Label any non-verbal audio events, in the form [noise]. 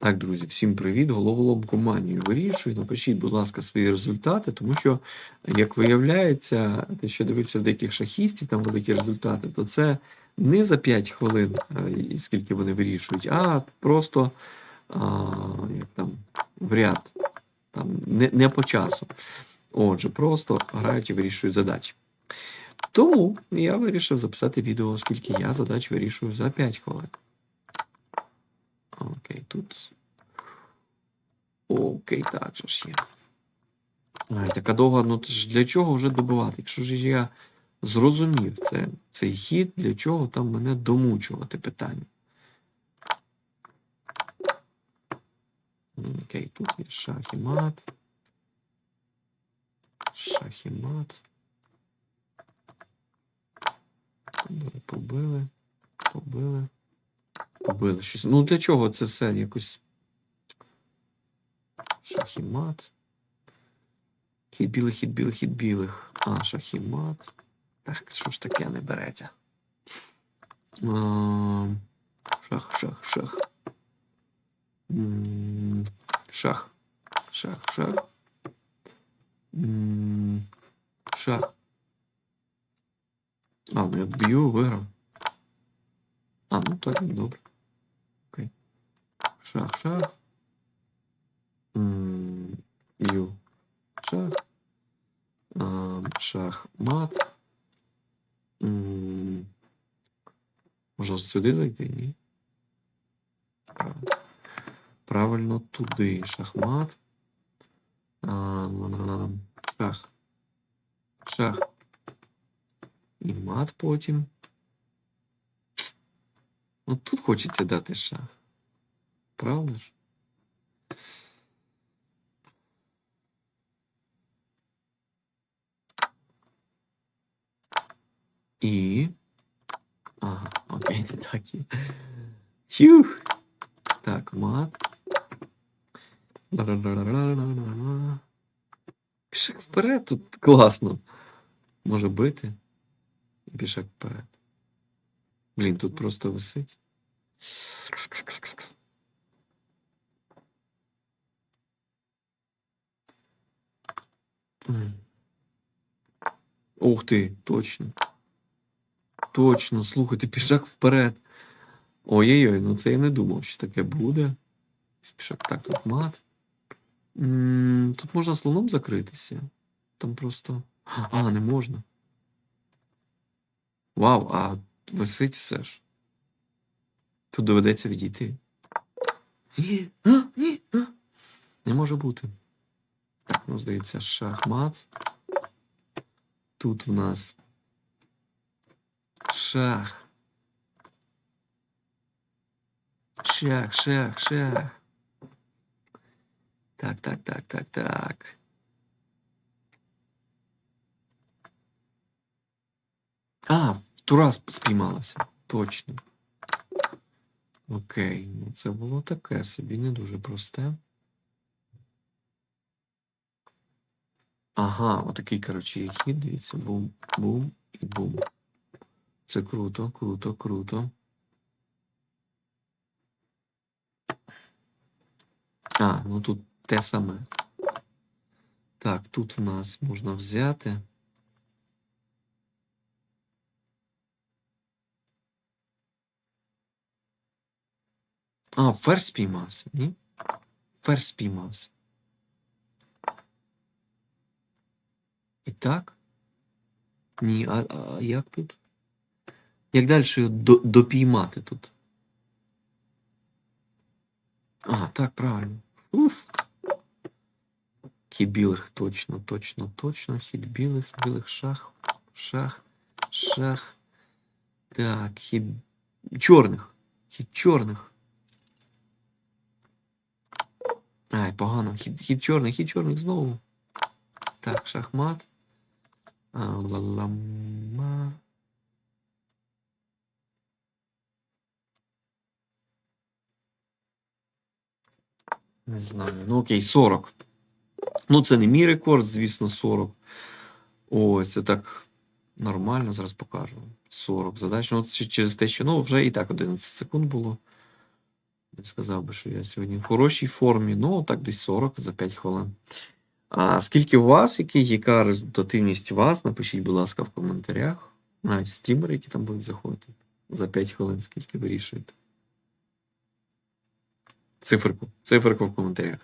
Так, друзі, всім привіт! Головоломку манію вирішую. Напишіть, будь ласка, свої результати, тому що, як виявляється, те, що дивився в деяких шахістів, там великі результати, то це не за 5 хвилин, е, скільки вони вирішують, а просто а, як там, в ряд, там, не, не по часу. Отже, просто грають і вирішують задачі. Тому я вирішив записати відео, оскільки я задач вирішую за 5 хвилин. Окей, тут. Окей, так же ж є. Ай, така довга, ну ж для чого вже добивати? Якщо ж я зрозумів це, цей хід, для чого там мене домучувати питання? Окей, тут є шах і мат. Шах і мат. Побили, побили, побили. Побили щось. Ну для чого це все якось. Шах і мат. Хід білих, хід білих, хід білих. А, шах і мат. Так, що ж таке не береться? А, Шах, шах, шах. Шах. Шах, шах. Шах. А, ну я б'ю, виграв. А, ну так, добре. Шах, шах. Б'ю. Шах. Шах, мат. М, сюди зайти? Ні? Правильно туди. Шахмат. Шах. Шах. І мат потім. Ну тут хочеться дати шах. Правда ж? І. Ага, окей, це [laughs] так і. Фух. Так, мат. Пішак вперед, тут класно. Може бити. І вперед. Блін, тут просто висить. М. Ух ти, точно. Точно, слухайте, пішак вперед. Ой-ой-ой, ну це я не думав, що таке буде. Пішак, так, тут мат. М, Тут можна слоном закритися. Там просто. А, не можна. Вау, а висить все ж. Тут доведеться відійти. Ні, а, ні, а. Не може бути. Так, ну, здається, шахмат. Тут в нас шах. Шах, шах, шах. Так, так, так, так, так. А, в Тура сп- спіймалася. Точно. Окей, ну це було таке собі, не дуже просте. Ага, отакий, коротше, є хід, дивіться, бум, бум і бум. Це круто, круто, круто. А, ну тут те саме. Так, тут в нас можна взяти. А, ферзь спіймався, ні? Ферзь спіймався. Так? Ні, а, а як тут? Як далі допіймати тут? А, так, правильно. Уф. Хід білих, точно, точно, точно. Хід білих, білих шах, шах, шах. Так, хід чорних. Хід чорних. Ай, погано. Хід, хід чорних, хід чорних знову. Так, шахмат. А. Не знаю. Ну окей, 40. Ну, це не мій рекорд, звісно, 40. Ось, це так нормально, зараз покажу. 40 задач. Ну, через те, що ну, вже і так 11 секунд було. Не сказав би, що я сьогодні в хорошій формі. Ну, так, десь 40 за 5 хвилин. А скільки у вас, які, яка результативність у вас? Напишіть, будь ласка, в коментарях. Навіть стрімери, які там будуть заходити. За 5 хвилин, скільки вирішуєте. Циферку. Циферку в коментарях.